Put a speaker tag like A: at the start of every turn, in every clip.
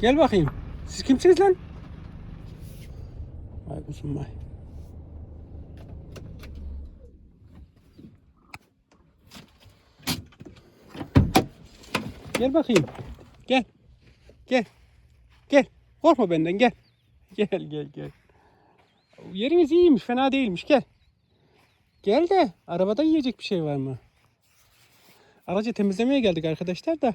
A: Gel bakayım. Siz kimsiniz lan? Vay kuzum vay. Gel bakayım. Gel. Gel. Gel. Korkma benden gel. Gel gel gel. Yeriniz iyiymiş fena değilmiş gel. Gel de arabada yiyecek bir şey var mı? Aracı temizlemeye geldik arkadaşlar da.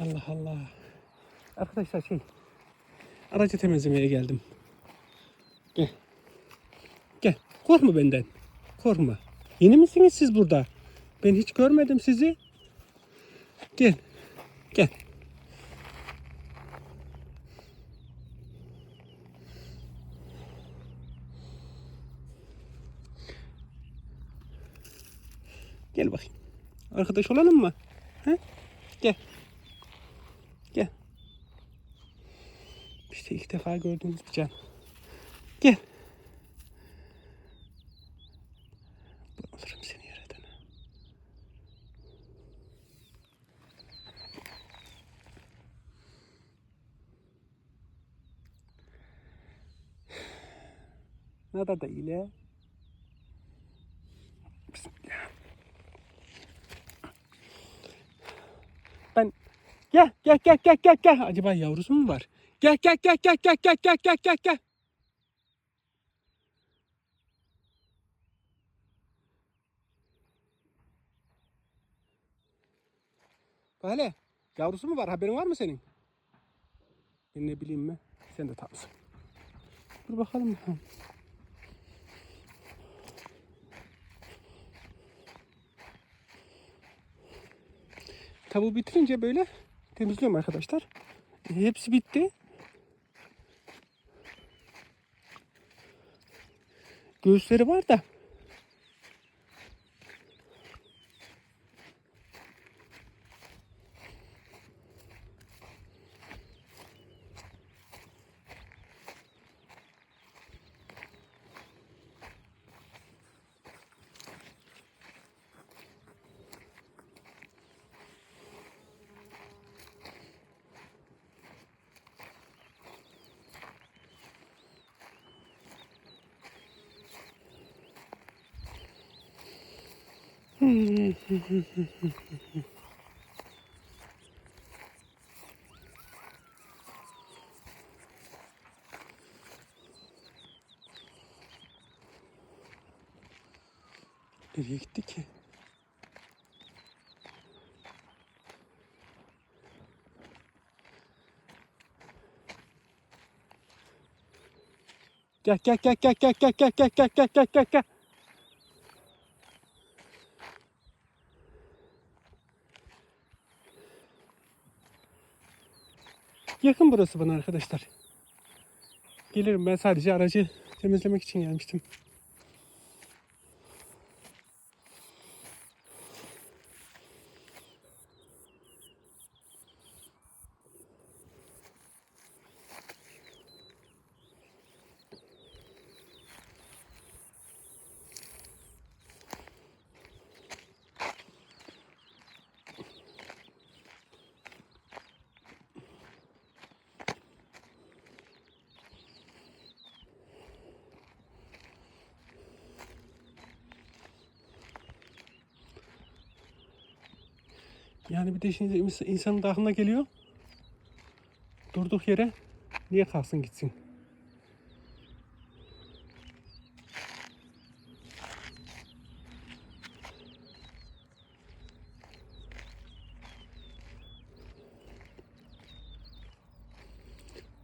A: Allah Allah. Arkadaşlar şey aracı temizlemeye geldim. Gel. Gel. Korkma benden. Korkma. Yeni misiniz siz burada? Ben hiç görmedim sizi. Gel. Gel. Gel bakayım. Arkadaş olalım mı? He? Gel. İşte ilk defa gördüğünüz bir can. Gel. Alırım seni yerden. Nada da ile. Ben gel gel gel gel gel gel. Acaba yavrusu mu var? Gel gel gel gel gel gel gel gel gel gel. Böyle yavrusu mu var? Haberin var mı senin? Ben ne bileyim mi? Sen de tamsın. Dur bakalım. Tavuğu bitirince böyle temizliyorum arkadaşlar. Hepsi bitti. Göğüsleri var da. Nereye gitti ki? Gel gel gel gel gel gel gel gel gel gel gel gel Yakın burası bana arkadaşlar. Gelirim ben sadece aracı temizlemek için gelmiştim. Yani bir de şimdi ins- insanın da aklına geliyor. Durduk yere niye kalksın gitsin?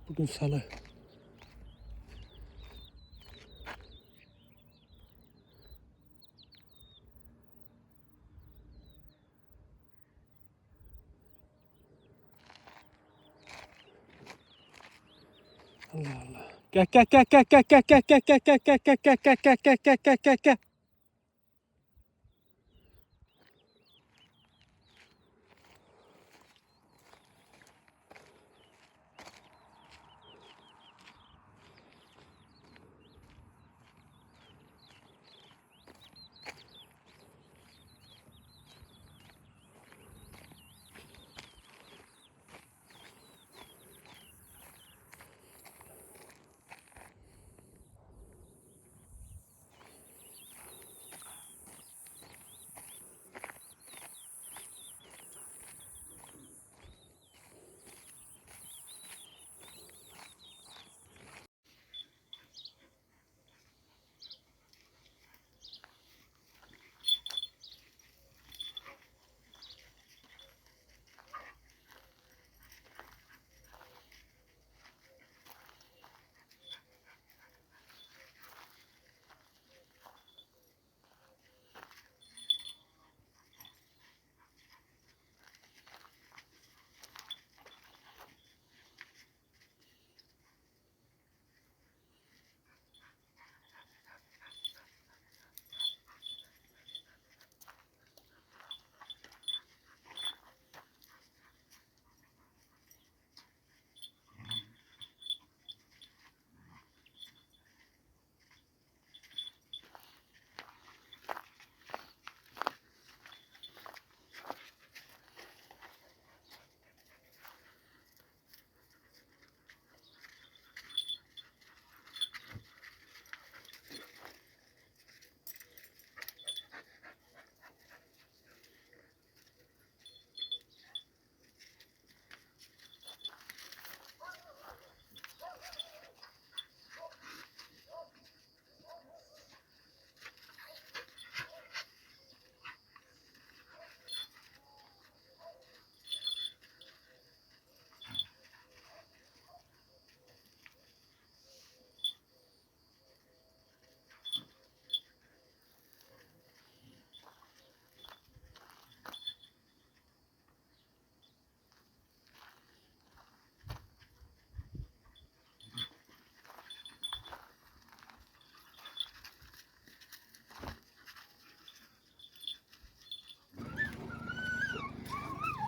A: Bugün salı. Allah Allah. Gel gel gel gel gel gel gel gel gel gel gel gel gel gel gel gel gel gel gel gel.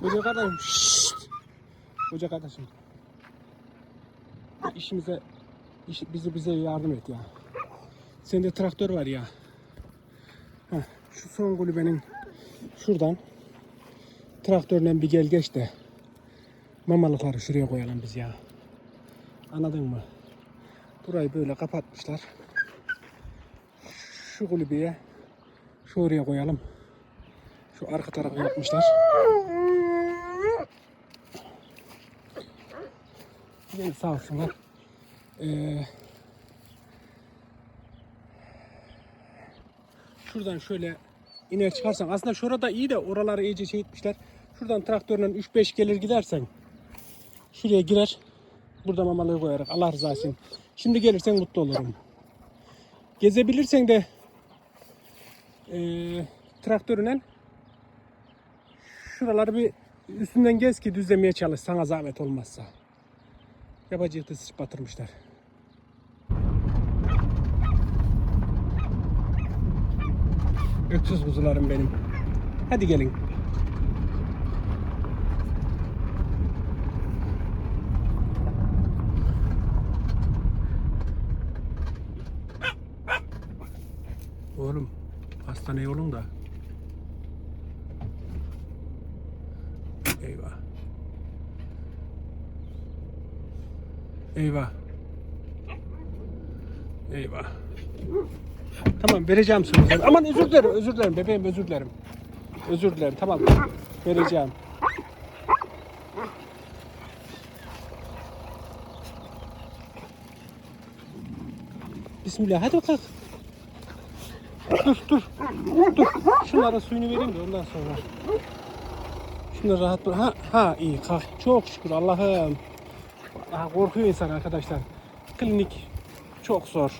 A: Hoca kardeşim. Şşt. Hoca kardeşim. İşimize iş, bizi bize yardım et ya. Sende traktör var ya. Heh, şu son kulübenin şuradan traktörle bir gel geç de mamalıkları şuraya koyalım biz ya. Anladın mı? Burayı böyle kapatmışlar. Şu kulübeye şu oraya koyalım. Şu arka tarafı yapmışlar. Yine sağ olsunlar. Ee, şuradan şöyle iner çıkarsan aslında şurada iyi de oraları iyice şey etmişler. Şuradan traktörle 3-5 gelir gidersen şuraya girer. Burada mamalığı koyarak Allah rızası için. Şimdi gelirsen mutlu olurum. Gezebilirsen de ee, traktörüne şuraları bir üstünden gez ki düzlemeye çalış sana zahmet olmazsa. Da sıç batırmışlar. Öksüz kuzularım benim. Hadi gelin. Oğlum hastaneye olun da. Eyvah. Eyvah. Eyvah. Tamam vereceğim sözü. Aman özür dilerim, özür dilerim bebeğim özür dilerim. Özür dilerim tamam vereceğim. Bismillah hadi kalk. Dur dur dur. Şunlara suyunu vereyim de ondan sonra. Şunu rahat bırak. Ha, ha iyi kalk. Çok şükür Allah'ım. Aha, korkuyor insan arkadaşlar. Klinik çok zor.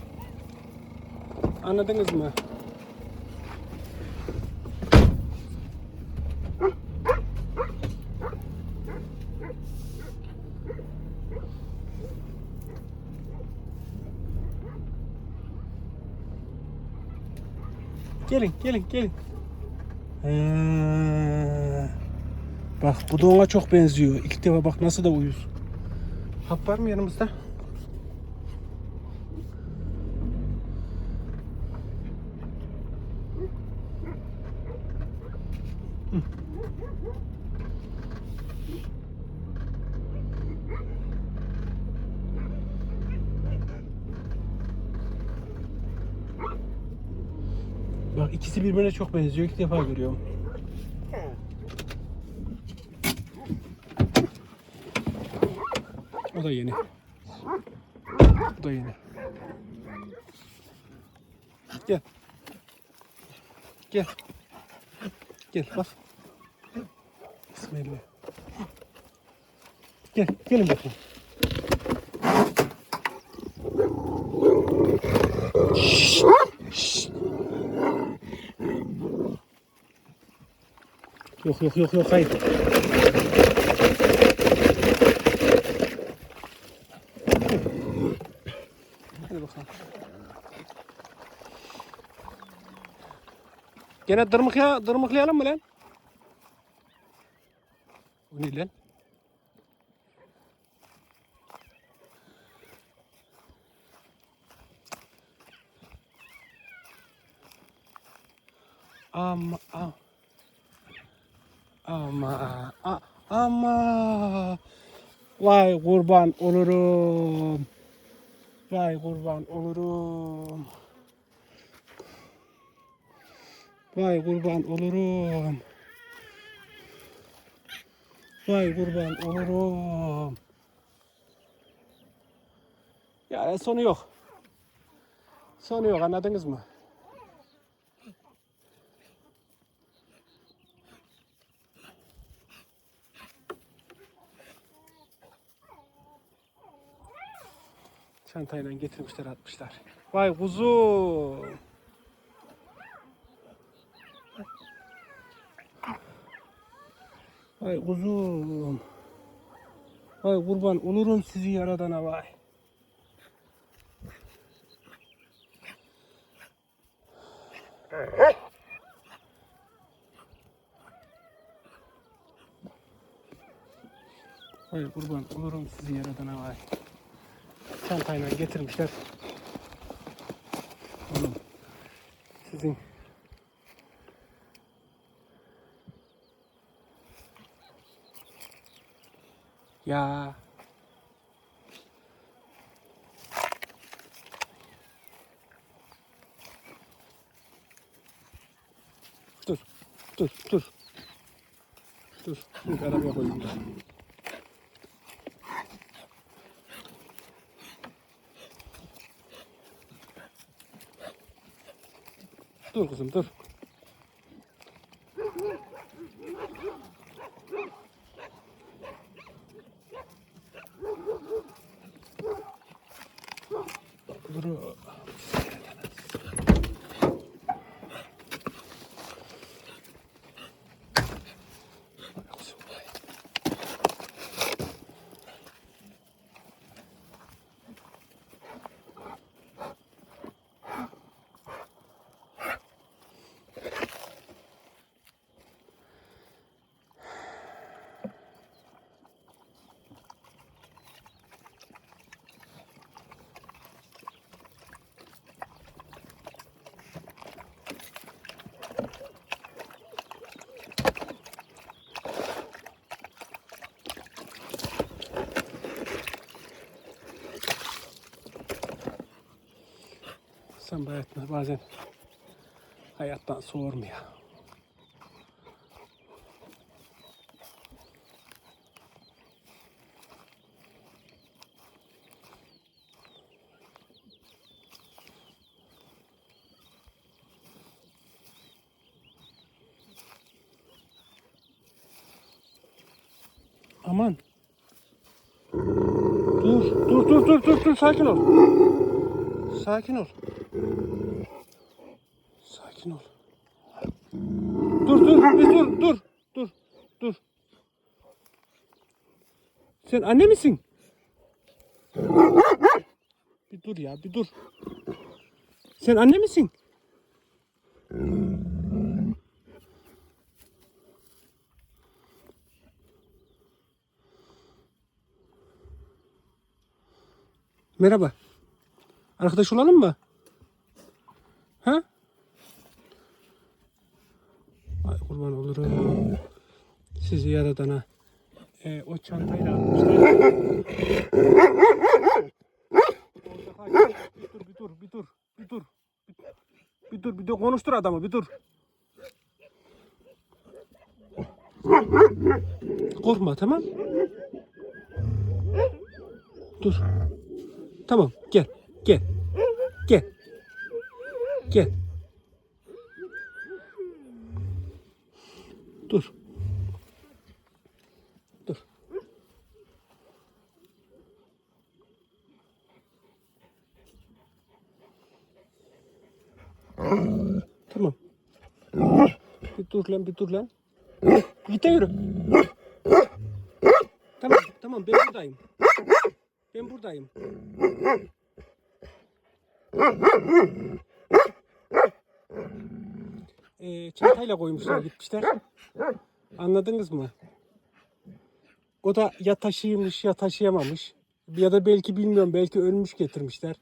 A: Anladınız mı? Gelin, gelin, gelin. Ee, bak bu da ona çok benziyor. İlk defa bak nasıl da uyuz. Hap var mı yanımızda? Bak ikisi birbirine çok benziyor. İlk defa görüyorum. O da yeni. Bu da yeni. Gel. Gel. Gel bak. Bismillah. Gel, gelin bakayım. Şşş, şşş. Yok yok yok yok hayır. Hadi bakalım. Gene dırmık ya, dırmıklayalım mı lan? Bu ne lan? Ama, ama, ama, vay kurban olurum. Vay kurban olurum. Vay kurban olurum. Vay kurban olurum. Yani sonu yok. Sonu yok anladınız mı? Çantayla getirmişler atmışlar. Vay kuzu. Vay kuzum. Vay kurban olurum sizi yaradana vay. Vay kurban olurum sizi yaradana vay. Çantayla getirmişler. Oğlum, Sizin Ya. Dur. Dur. Dur. Dur. Dur. Arabaya koyayım. da. Dur kızım dur. Dur. Sen bayatma bazen hayattan soğurmuyor. Aman. Dur, dur, dur, dur, dur, dur, sakin ol. Sakin ol. Sakin ol. Dur dur dur dur dur dur. Sen anne misin? Bir dur ya bir dur. Sen anne misin? Merhaba. Arkadaş olalım mı? Kurban olurum. Sizi yaradana. Ee, o çantayla almışlar. Bir dur, bir dur, bir dur. Bir dur, bir dur. Konuştur adamı, bir dur. Korkma, tamam? Dur. Tamam, gel, gel. Gel. Gel. Dur. Dur. Tamam. Bir dur lan, bir dur lan. Git de yürü. Tamam, tamam ben buradayım. Ben buradayım. Ee, çantayla koymuşlar gitmişler. Anladınız mı? O da ya taşıymış ya taşıyamamış. Ya da belki bilmiyorum belki ölmüş getirmişler.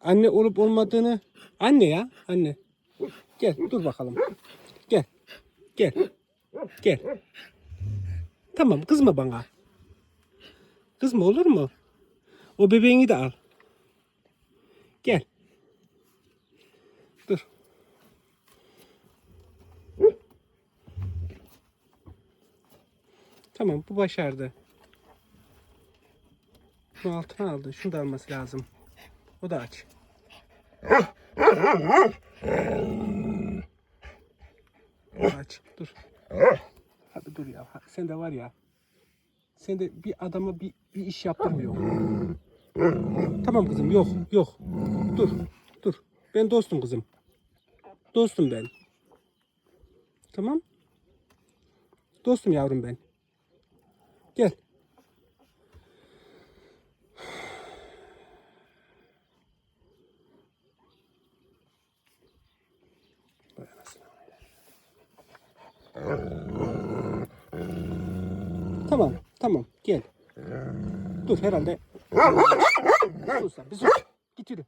A: Anne olup olmadığını anne ya anne. Gel dur bakalım. Gel. Gel. Gel. Tamam kızma bana. Kızma olur mu? O bebeğini de al. Gel. Tamam bu başardı. Şunu altına aldı. Şunu da alması lazım. O da aç. Aç. Dur. Hadi dur ya. Sen de var ya. Sen de bir adama bir, bir iş yaptırmıyor. Tamam kızım yok yok. Dur dur. Ben dostum kızım. Dostum ben. Tamam. Dostum yavrum ben. Gel. Tamam, tamam. Gel. Dur herhalde. Sus lan, bir sus. Git yürü.